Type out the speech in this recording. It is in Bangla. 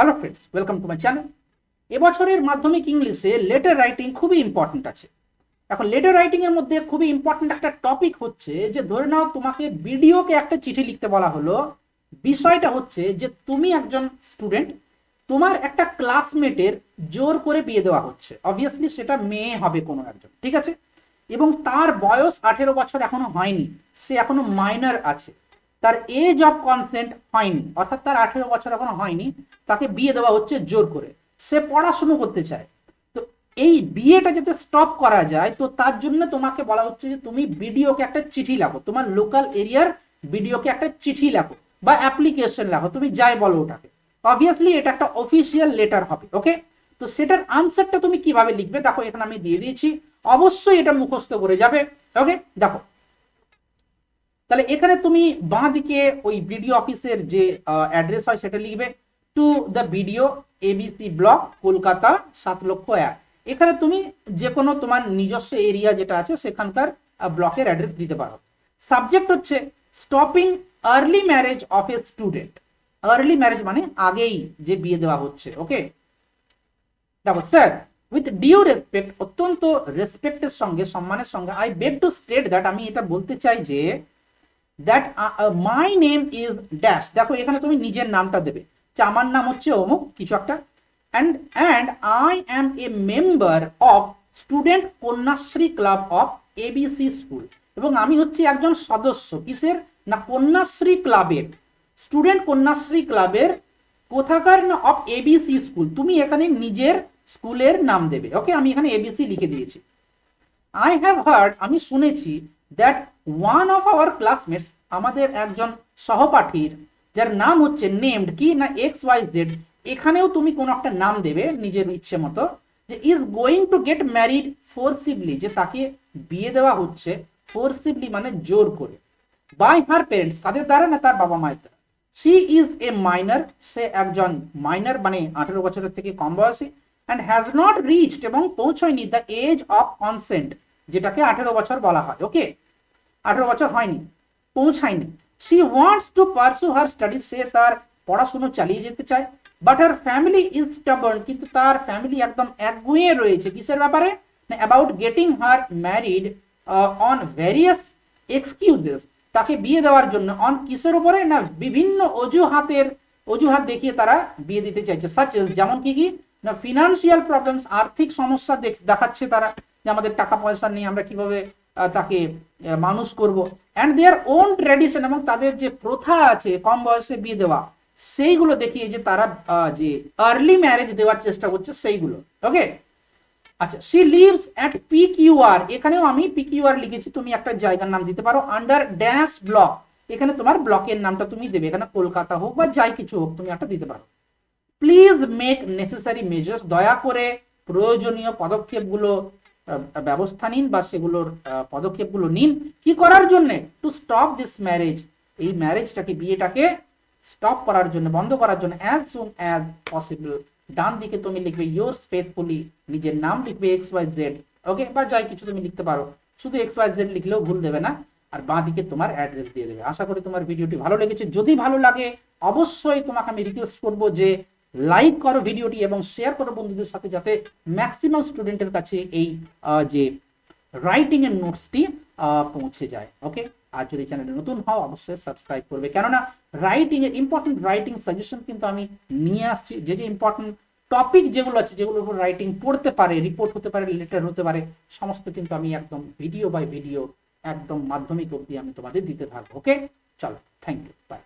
Hello friends welcome to my channel এবছরের মাধ্যমিক ইংলিশে লেটার রাইটিং খুবই ইম্পর্ট্যান্ট আছে। এখন লেটার রাইটিং এর মধ্যে খুবই ইম্পর্ট্যান্ট একটা টপিক হচ্ছে যে, ধরে নাও তোমাকে ভিডিওকে একটা চিঠি লিখতে বলা হলো। বিষয়টা হচ্ছে যে, তুমি একজন স্টুডেন্ট তোমার একটা ক্লাসমেটের জোর করে বিয়ে দেওয়া হচ্ছে। অবভিয়াসলি সেটা মেয়ে হবে কোনো একজন, ঠিক আছে? এবং তার বয়স আঠেরো বছর এখনও হয়নি, সে এখনও মাইনার আছে। তার এজ অফ কনসেন্ট হয়নি, অর্থাৎ তার আঠেরো বছর এখনও হয়নি, তাকে বিয়ে দেওয়া হচ্ছে জোর করে। সে পড়াশুনো করতে চায়। তো এই বিয়েটা যাতে স্টপ করা যায়, তো তার জন্য তোমাকে বলা হচ্ছে যে তুমি বিডিওকে একটা চিঠি লেখো, তোমার লোকাল এরিয়ার বিডিওকে একটা চিঠি লেখো বা অ্যাপ্লিকেশন লেখো, তুমি যাই বলো ওটাকে। অবভিয়াসলি এটা একটা অফিসিয়াল লেটার হবে ওকে তো সেটার আনসারটা তুমি কীভাবে লিখবে? দেখো, এখানে আমি দিয়ে দিয়েছি। অবশ্যই এটা মুখস্থ করে যাবে ওকে দেখো তাহলে এখানে তুমি বাঁ দিকে ওই বিডিও অফিসের যে অ্যাড্রেস হয় সেটা লিখবে to the BDO ABC block Kolkata সাত লক্ষ এক। এখানে তুমি যে কোনো তোমার নিজস্ব এরিয়া যেটা আছে সেখানকার ব্লকের অ্যাড্রেস দিতে পারো। সাবজেক্ট হচ্ছে stopping early marriage of a student early marriage মানে আগেই যে বিয়ে দেওয়া হচ্ছে ওকে দেখো স্যার উইথ ডিউ রেসপেক্ট অত্যন্ত রেসপেক্টের সঙ্গে, সম্মানের সঙ্গে I beg to state that আমি এটা বলতে চাই যে that my name is dash দেখো, এখানে তুমি নিজের নামটা দেবে। যে আমার নাম হচ্ছে অমুক, কিছু একটা। And and I am a member of student Kanyashree club of ABC school এবং আমি হচ্ছে একজন সদস্য। কিসের? না, কন্যাশ্রী ক্লাবের স্টুডেন্ট কন্যাশ্রী ক্লাবের কোথাকার না অফ এবিসি স্কুল তুমি এখানে নিজের স্কুলের নাম দেবে। ওকে আমি এখানে এবিসি লিখে দিয়েছি। আই হ্যাভ হার্ড আমি শুনেছি that one of our classmates আমাদের একজন সহপাঠীর, যার নাম হচ্ছে নেমড কি না এক্স ওয়াই জেড এখানেও তুমি কোনো একটা নাম দেবে নিজের ইচ্ছে মতো, যে is going to get married forcibly যে তাকে বিয়ে দেওয়া হচ্ছে ফোর্সিবলি মানে জোর করে। বাই হার পেরেন্টস কাদের দ্বারা না তার বাবা মায়ের দ্বারা? সি ইজ এ মাইনার সে একজন মাইনার মানে আঠেরো বছরের থেকে কম বয়সী অ্যান্ড হ্যাজ নট রিচড এবং পৌঁছয়নি দ্য এজ অফ কনসেন্ট যেটাকে আঠেরো বছর বলা হয় ওকে আঠেরো বছর হয়নি, পৌঁছায়নি। She wants to pursue her study সে তার পড়াশুনো চালিয়ে যেতে চায় but her family is stubborn কিন্তু তার ফ্যামিলি একদম একগুঁয়ে রয়েছে। কিসের ব্যাপারে? না about getting her married on various excuses তাকে বিয়ে দেওয়ার জন্য অন কিসের উপরে? না, বিভিন্ন অজুহাতের, অজুহাত দেখিয়ে তারা বিয়ে দিতে চাইছে সাচেস যেমন কি কি? না ফিনান্সিয়াল প্রবলেমস আর্থিক সমস্যা দেখাচ্ছে তারা। যে আমাদের টাকা পয়সা নিয়ে আমরা কীভাবে তাকে মানুষ করব। অ্যান্ড দেয়ার ওন ট্র্যাডিশন এবং তাদের যে প্রথা আছে, কম বয়সে বিয়ে দেওয়া, সেইগুলো দেখিয়ে যে তারা যে আর্লি ম্যারেজ দেওয়ার চেষ্টা করছে, সেইগুলো। ওকে আচ্ছা she lives at P QR এখানেও আমি পি কিউআর লিখেছি, তুমি একটা জায়গার নাম দিতে পারো আন্ডার ড্যাশ ব্লক এখানে তোমার ব্লকের নামটা তুমি দেবে, এখানে কলকাতা হোক বা যাই কিছু হোক, তুমি একটা দিতে পারো। প্লিজ মেক নেসেসারি মেজার্স দয়া করে প্রয়োজনীয় পদক্ষেপগুলো ব্যবস্থা নিন বা সেগুলোর পদক্ষেপগুলো নিন। কি করার জন্য? টু স্টপ দিস ম্যারেজ এই ম্যারেজটাকে বিয়েটাকে স্টপ করার জন্য, বন্ধ করার জন্য অ্যাজ সুন অ্যাজ পসিবল ডান দিকে তুমি লিখবে ইয়োর্স ফেথফুলি নিজের নাম লিখবে এক্স ওয়াই জেড ওকে বা যাই কিছু তুমি লিখতে পারো। শুধু এক্স ওয়াই জেড লিখলেও ভুল দেবে না। আর বাঁ দিকে তোমার অ্যাড্রেস দিয়ে দেবে। আশা করি তোমার ভিডিওটি ভালো লেগেছে। যদি ভালো লাগে, অবশ্যই তোমাকে আমি রিকোয়েস্ট করব যে লাইক করো ভিডিওটি এবং শেয়ার করো বন্ধুদের সাথে যাতে ম্যাক্সিমাম স্টুডেন্টের কাছে এই যে রাইটিং এর নোটসটি পৌঁছে যায়। ওকে আর যদি চ্যানেলে নতুন হও, অবশ্যই সাবস্ক্রাইব করবে। কেননা রাইটিং এর ইম্পর্টেন্ট রাইটিং সাজেশন কিন্তু আমি নিয়ে আসছি। যে যে ইম্পর্টেন্ট টপিক যেগুলো আছে, যেগুলোর উপর রাইটিং পড়তে পারে রিপোর্ট হতে পারে লেটার হতে পারে, সমস্ত কিন্তু আমি একদম ভিডিও বাই ভিডিও একদম মাধ্যমিক অবধি আমি তোমাদের দিতে থাকব। ওকে চলো থ্যাংক ইউ বাই